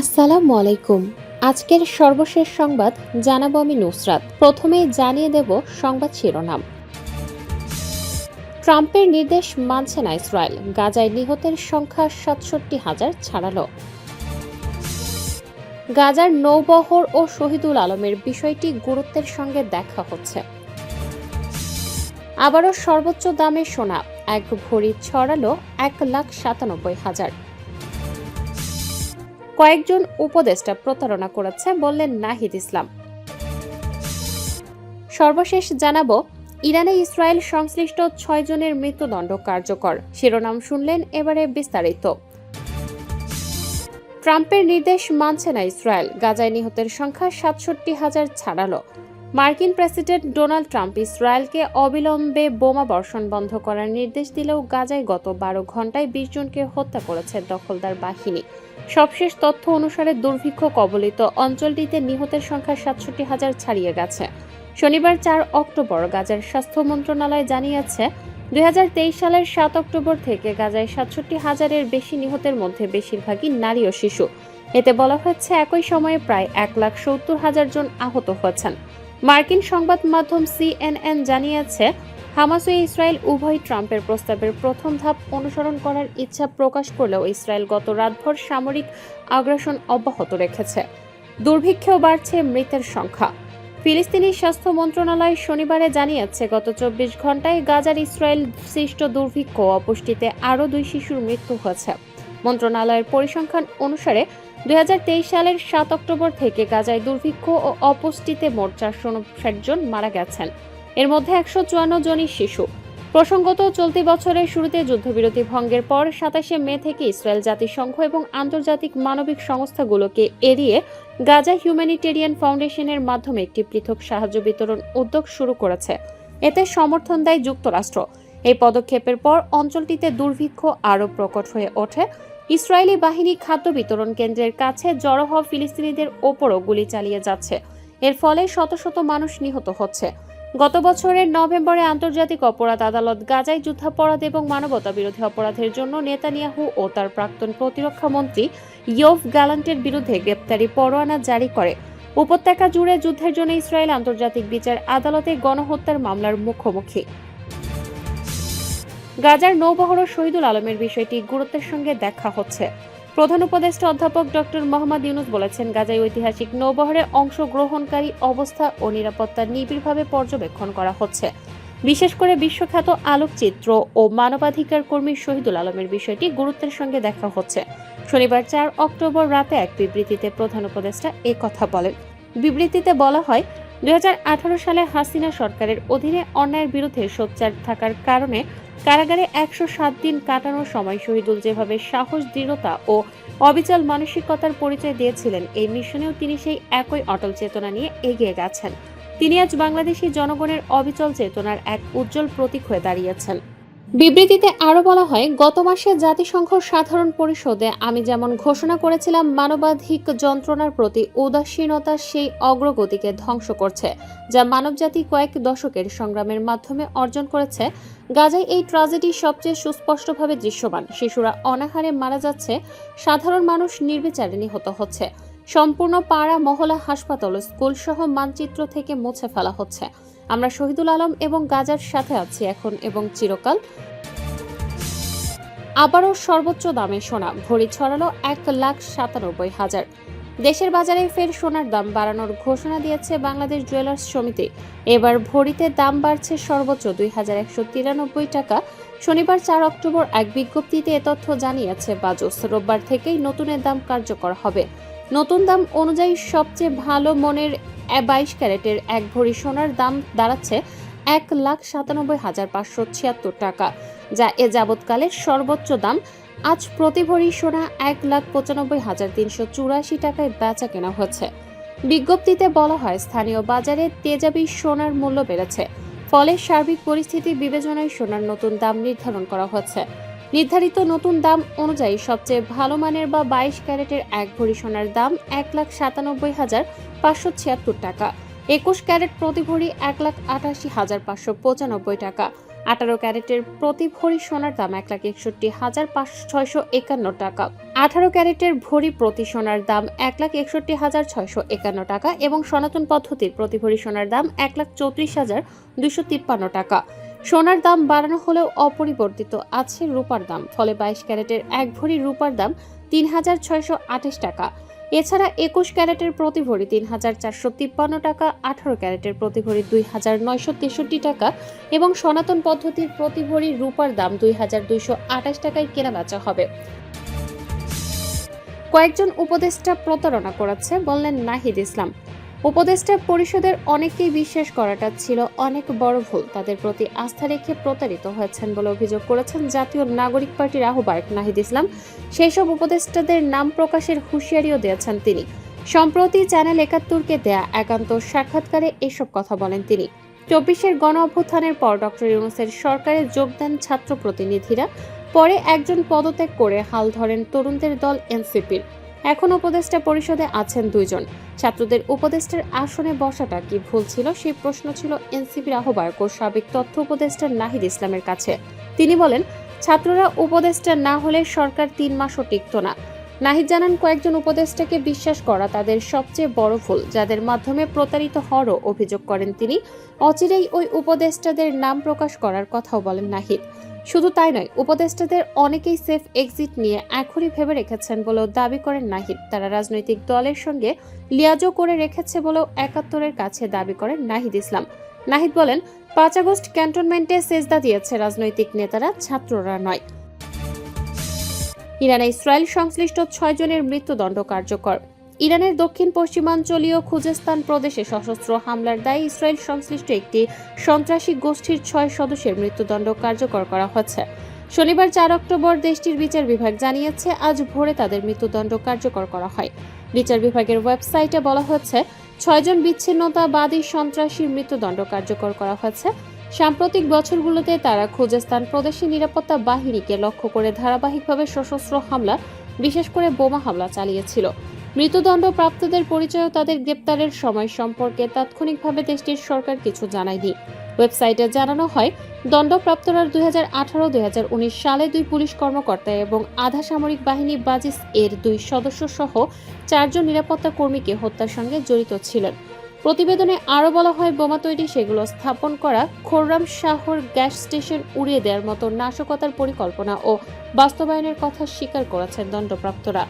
আসসালামু আলাইকুম। আজকের সর্বশেষ সংবাদ জানাব আমি নুসরাত। প্রথমে জানিয়ে দেব সংবাদ শিরোনাম। ট্রাম্পের নির্দেশ মানছে না ইসরায়েল। গাজায় নিহতের সংখ্যা সাতষট্টি হাজার ছাড়ালো। গাজার নৌবহর ও শহীদুল আলমের বিষয়টি গুরুত্বের সঙ্গে দেখা হচ্ছে। আবারও সর্বোচ্চ দামে সোনা। এক ভরি ছড়ালো এক লাখ সাতানব্বই হাজার। কয়েকজন উপদেষ্টা প্রতারণা করেছে বললেন নাহিদ ইসলাম। সর্বশেষ জানাব, ইরানে ইসরায়েল সংশ্লিষ্ট ছয় জনের মৃত্যুদণ্ড কার্যকর। শিরোনাম শুনলেন এবারে বিস্তারিত। ট্রাম্পের নির্দেশ মানছে না ইসরায়েল। গাজায় নিহতের সংখ্যা সাতষট্টি হাজার ছাড়ালো। মার্কিন প্রেসিডেন্ট ডোনাল্ড ট্রাম্প ইসরায়েলকে অবিলম্বে বোমা বর্ষণ বন্ধ করার নির্দেশ দিলেও গাজায় গত বারো ঘন্টায় বিশ জনকে হত্যা করেছে দখলদার বাহিনী। সবশেষ তথ্য অনুসারে দুর্ভিক্ষ কবলিত অঞ্চলটিতে নিহতের সংখ্যা সাতষট্টি হাজার ছাড়িয়ে গেছে। শনিবার চার অক্টোবর গাজার স্বাস্থ্য মন্ত্রণালয় জানিয়েছে, দুই হাজার তেইশ সালের সাত অক্টোবর থেকে গাজায় সাতষট্টি হাজারের বেশি নিহতের মধ্যে বেশিরভাগই নারী ও শিশু। এতে বলা হয়েছে, একই সময়ে প্রায় এক লাখ সত্তর হাজার জন আহত হয়েছেন। মার্কিন সংবাদ মাধ্যম সিএনএন জানিয়েছে, হামাস ও ইসরায়েল উভয় ট্রাম্পের প্রস্তাবের প্রথম ধাপ অনুসরণ করার ইচ্ছা প্রকাশ করলেও ইসরায়েল গত রাতভর সামরিক আগ্রাসন অব্যাহত রেখেছে। দুর্ভিক্ষেও বাড়ছে মৃতের সংখ্যা। ফিলিস্তিনি স্বাস্থ্য মন্ত্রণালয় শনিবারে জানিয়েছে, গত চব্বিশ ঘন্টায় গাজার ইসরায়েল সৃষ্ট দুর্ভিক্ষ অপুষ্টিতে আরও দুই শিশুর মৃত্যু হয়েছে। মন্ত্রণালয়ের পরিসংখ্যান অনুসারে দুই হাজার তেইশ সালের সাত অক্টোবর থেকে গাজায় দুর্ভিক্ষ ও অপুষ্টিতে মোট চারশো উনষাট জন মারা গেছেন। এর মধ্যে একশো চুয়ান্ন জনই শিশু। প্রসঙ্গত, চলতি বছরের শুরুতে যুদ্ধবিরতি ভঙ্গের পর সাতাশে মে থেকে ইসরায়েল জাতিসংঘ এবং আন্তর্জাতিক মানবিক সংস্থাগুলোকে এড়িয়ে গাজা হিউম্যানিটেরিয়ান ফাউন্ডেশনের মাধ্যমে একটি পৃথক সাহায্য বিতরণ উদ্যোগ শুরু করেছে। এতে সমর্থন দেয় যুক্তরাষ্ট্র। এই পদক্ষেপের পর অঞ্চলটিতে দুর্ভিক্ষ আরও প্রকট হয়ে ওঠে। ইসরায়েলি বাহিনী খাদ্য বিতরণ কেন্দ্রের কাছে জড়ো হওয়া ফিলিস্তিনিদের ওপরও গুলি চালিয়ে যাচ্ছে। এর ফলে শত শত মানুষ নিহত হচ্ছে। গত বছরের নভেম্বরে আন্তর্জাতিক অপরাধ আদালত গাজায় যুদ্ধাপরাধ এবং মানবতা বিরোধী অপরাধের জন্য নেতানিয়াহু ও তার প্রাক্তন প্রতিরক্ষা মন্ত্রী ইয়ফ গ্যালান্টের বিরুদ্ধে গ্রেপ্তারি পরোয়ানা জারি করে। উপত্যকা জুড়ে যুদ্ধের জন্য ইসরায়েল আন্তর্জাতিক বিচার আদালতে গণহত্যার মামলার মুখোমুখি। গাজার নৌবহর শহীদুল আলমের বিষয়টি গুরুত্বের সঙ্গে দেখা হচ্ছে। প্রধান উপদেষ্টা অধ্যাপক ডক্টর মোহাম্মদ ইউনুস বলেছেন, গাজায় ঐতিহাসিক নৌবহরে অংশগ্রহণকারী অবস্থা ও নিরাপত্তা নিবিড়ভাবে পর্যবেক্ষণ করা হচ্ছে। বিশেষ করে বিশ্বখ্যাত আলোকচিত্র ও মানবাধিকার কর্মী শহীদুল আলমের বিষয়টি গুরুত্বের সঙ্গে দেখা হচ্ছে। শনিবার চার অক্টোবর রাতে এক বিবৃতিতে প্রধান উপদেষ্টা কথা বলেন। বিবৃতিতে বলা হয় দুই হাজার আঠারো সালে হাসিনা সরকারের অধীনে অন্যায়ের বিরুদ্ধে সোচ্চার থাকার কারণে কারাগারে একশো সাত দিন কাটানোর সময় শহীদুল যেভাবে সাহস, দৃঢ়তা ও অবিচল মানসিকতার পরিচয় দিয়েছিলেন, এই মিশনেও তিনি সেই একই অটল চেতনা নিয়ে এগিয়ে গেছেন। তিনি আজ বাংলাদেশি জনগণের অবিচল চেতনার এক উজ্জ্বল প্রতীক হয়ে দাঁড়িয়েছেন। বিবৃতিতে আরও বলা হয়, গত মাসে জাতিসংঘ সাধারণ পরিষদে আমি যেমন ঘোষণা করেছিলাম, মানবাধিক যন্ত্রণার প্রতি উদাসীনতা সেই অগ্রগতিকে ধ্বংস করছে, যা মানবজাতি কয়েক দশকের সংগ্রামের মাধ্যমে অর্জন করেছে। গাজায় এই ট্রাজেডি সবচেয়ে সুস্পষ্টভাবে দৃশ্যমান। শিশুরা অনাহারে মারা যাচ্ছে, সাধারণ মানুষ নির্বিচারে নিহত হচ্ছে। সম্পূর্ণ পাড়া মহলা হাসপাতাল ও স্কুল মানচিত্র থেকে মুছে ফেলা হচ্ছে। আমরা শহীদুল আলম এবং গাজার সাথে আছি এখন এবং চিরকাল। আবারও সর্বোচ্চ দামে সোনা ভরি ছড়ালো এক লাখ সাতানব্বই হাজার। দেশের বাজারে ফের সোনার দাম বাড়ানোর ঘোষণা দিয়েছে বাংলাদেশ জুয়েলার্স সমিতি। এবার ভরিতে দাম বাড়ছে সর্বোচ্চ দুই হাজার একশো তিরানব্বই টাকা। শনিবার চার অক্টোবর এক বিজ্ঞপ্তিতে এ তথ্য জানিয়েছে বাজস। রোববার থেকেই নতুনের দাম কার্যকর হবে। নতুন দাম অনুযায়ী সবচেয়ে ভালো মনের বাইশ ক্যারেটের এক ভরি সোনার দাম দাঁড়াচ্ছে এক লাখ সাতানব্বই হাজার পাঁচশো ছিয়াত্তর টাকা, যা এ যাবৎকালের সর্বোচ্চ দাম। আজ প্রতি ভরি সোনা এক লাখ পঁচানব্বই হাজার তিনশো চুরাশি টাকায় বেচা কেনা হচ্ছে। বিজ্ঞপ্তিতে বলা হয়, স্থানীয় বাজারে তেজাবি সোনার মূল্য বেড়েছে, ফলে সার্বিক পরিস্থিতি বিবেচনায় সোনার নতুন দাম নির্ধারণ করা হচ্ছে। নির্ধারিত নতুন দাম অনুযায়ী সবচেয়ে ভালো মানের বা বাইশ ক্যারেটের এক ভরি সোনার দাম এক লাখ সাতানব্বই হাজার পাঁচশো ছিয়াত্তর টাকা। একুশ ক্যারেট প্রতি ভরি এক লাখ আটাশি হাজার পাঁচশো পঁচানব্বই টাকা। আঠারো ক্যারেটের প্রতি ভরি সোনার দাম এক লাখ একষট্টি হাজার পাঁচশো ছয়শো একান্ন টাকা। আঠারো ক্যারেটের ভরি প্রতি সোনার দাম এক লাখ একষট্টি হাজার ছয়শো একান্ন টাকা এবং সনাতন পদ্ধতির প্রতি ভরি সোনার দাম এক লাখ চৌত্রিশ হাজার দুশো তিপ্পান্ন টাকা। সোনার দাম বাড়ানো হলেও অপরিবর্তিত আছে রূপার দাম, ফলে বাইশ ক্যারেটের এক ভরি রূপার দাম তিন হাজার ছয়শো আঠাশ টাকা। এছাড়া একুশ ক্যারেটের প্রতি ভরি তিন হাজার চারশো তিপ্পান্ন টাকা, আঠারো ক্যারেটের প্রতি ভরি দুই হাজার নয়শো তেষট্টি টাকা এবং সনাতন পদ্ধতির প্রতি ভরি রূপার দাম দুই হাজার দুইশো আঠাশ টাকায় কেনা বেচা হবে। কয়েকজন উপদেষ্টা প্রতারণা করাচ্ছে বললেন নাহিদ ইসলাম। উপদেষ্টা পরিষদের অনেকেই বিশ্বাস করাটা ছিল অনেক বড় ভুল। তাদের প্রতি আস্থা রেখে প্রতারিত হয়েছেন বলে অভিযোগ করেছেন জাতীয় নাগরিক পার্টির আহ্বায়ক নাহিদ ইসলাম। সেই সব উপদেষ্টাদের নাম প্রকাশের হুঁশিয়ারিও দিয়েছেন তিনি। সম্প্রতি চ্যানেল একাত্তরকে দেয়া একান্ত সাক্ষাৎকারে এসব কথা বলেন তিনি। চব্বিশের গণ অভ্যুত্থানের পর ডক্টর ইউনুসের সরকারে যোগ দেন ছাত্র প্রতিনিধিরা। পরে একজন পদত্যাগ করে হাল ধরেন তরুণদের দল এনসিপির। এখন উপদেষ্টা পরিষদে আছেন দুইজন। ছাত্রদের উপদেষ্টার আসনে বসাটা কি ভুল ছিল সেই প্রশ্ন ছিল এনসিপির আহ্বায়ক ও সাবেক তথ্য উপদেষ্টা নাহিদ ইসলামের কাছে। তিনি বলেন, ছাত্ররা উপদেষ্টা না হলে সরকার তিন মাসও টিকত না। নাহিদ জানান, কয়েকজন উপদেষ্টাকে বিশ্বাস করা তাদের সবচেয়ে বড় ভুল, যাদের মাধ্যমে প্রতারিত হওয়ারও অভিযোগ করেন তিনি। অচিরেই ওই উপদেষ্টাদের নাম প্রকাশ করার কথাও বলেন নাহিদ। শুধু তাই নয়, উপদেষ্টাদের অনেকেই সেফ এক্সিট নিয়ে এখনই ভেবে রেখেছেন বলেও দাবি করেন নাহিদ। তারা রাজনৈতিক দলের সঙ্গে লিয়াজও করে রেখেছে বলেও একাত্তরের কাছে দাবি করেন নাহিদ ইসলাম। নাহিদ বলেন, পাঁচ আগস্ট ক্যান্টনমেন্টে সেজদা দিয়েছে রাজনৈতিক নেতারা, ছাত্ররা নয়। ইরানে ইসরায়েল সংশ্লিষ্ট ছয় জনের মৃত্যুদণ্ড কার্যকর। ইরানের দক্ষিণ পশ্চিমাঞ্চলীয় খুজেস্তান প্রদেশে সশস্ত্র হামলার দায়ে ইসরায়েল সংশ্লিষ্ট একটি সন্ত্রাসী গোষ্ঠীর ছয় সদস্যের মৃত্যুদণ্ড কার্যকর করা হচ্ছে। শনিবার চার অক্টোবর দেশটির বিচার বিভাগ জানিয়েছে, আজ ভোরে তাদের মৃত্যুদণ্ড কার্যকর করা হয়। বিচার বিভাগের ওয়েবসাইটে বলা হচ্ছে ছয়জন বিচ্ছিন্নতাবাদী সন্ত্রাসীর মৃত্যুদণ্ড কার্যকর করা হয়েছে সাম্প্রতিক বছরগুলোতে তারা খুজেস্তান প্রদেশী নিরাপত্তা বাহিনীকে লক্ষ্য করে ধারাবাহিকভাবে সশস্ত্র হামলা, বিশেষ করে বোমা হামলা চালিয়েছিল। মৃত্যুদণ্ড প্রাপ্তদের পরিচয় তাদের গ্রেপ্তারের সময় সম্পর্কে তাৎক্ষণিকভাবে দেশটির সরকার কিছু জানায়নি। ওয়েবসাইটে জানানো হয়, দণ্ডপ্রাপ্তরা দুই হাজার আঠারো দুই উনিশ সালে দুই পুলিশ কর্মকর্তা এবং আধা সামরিক বাহিনী বাজিস এর দুই সদস্য সহ চারজন নিরাপত্তা কর্মীকে হত্যার সঙ্গে জড়িত ছিলেন। প্রতিবেদনে আরও বলা হয়, বোমা তৈরি সেগুলো স্থাপন করা খোররাম শাহর গ্যাস স্টেশন উড়িয়ে দেওয়ার মতো নাশকতার পরিকল্পনা ও বাস্তবায়নের কথা স্বীকার করেছেন দণ্ডপ্রাপ্তরা।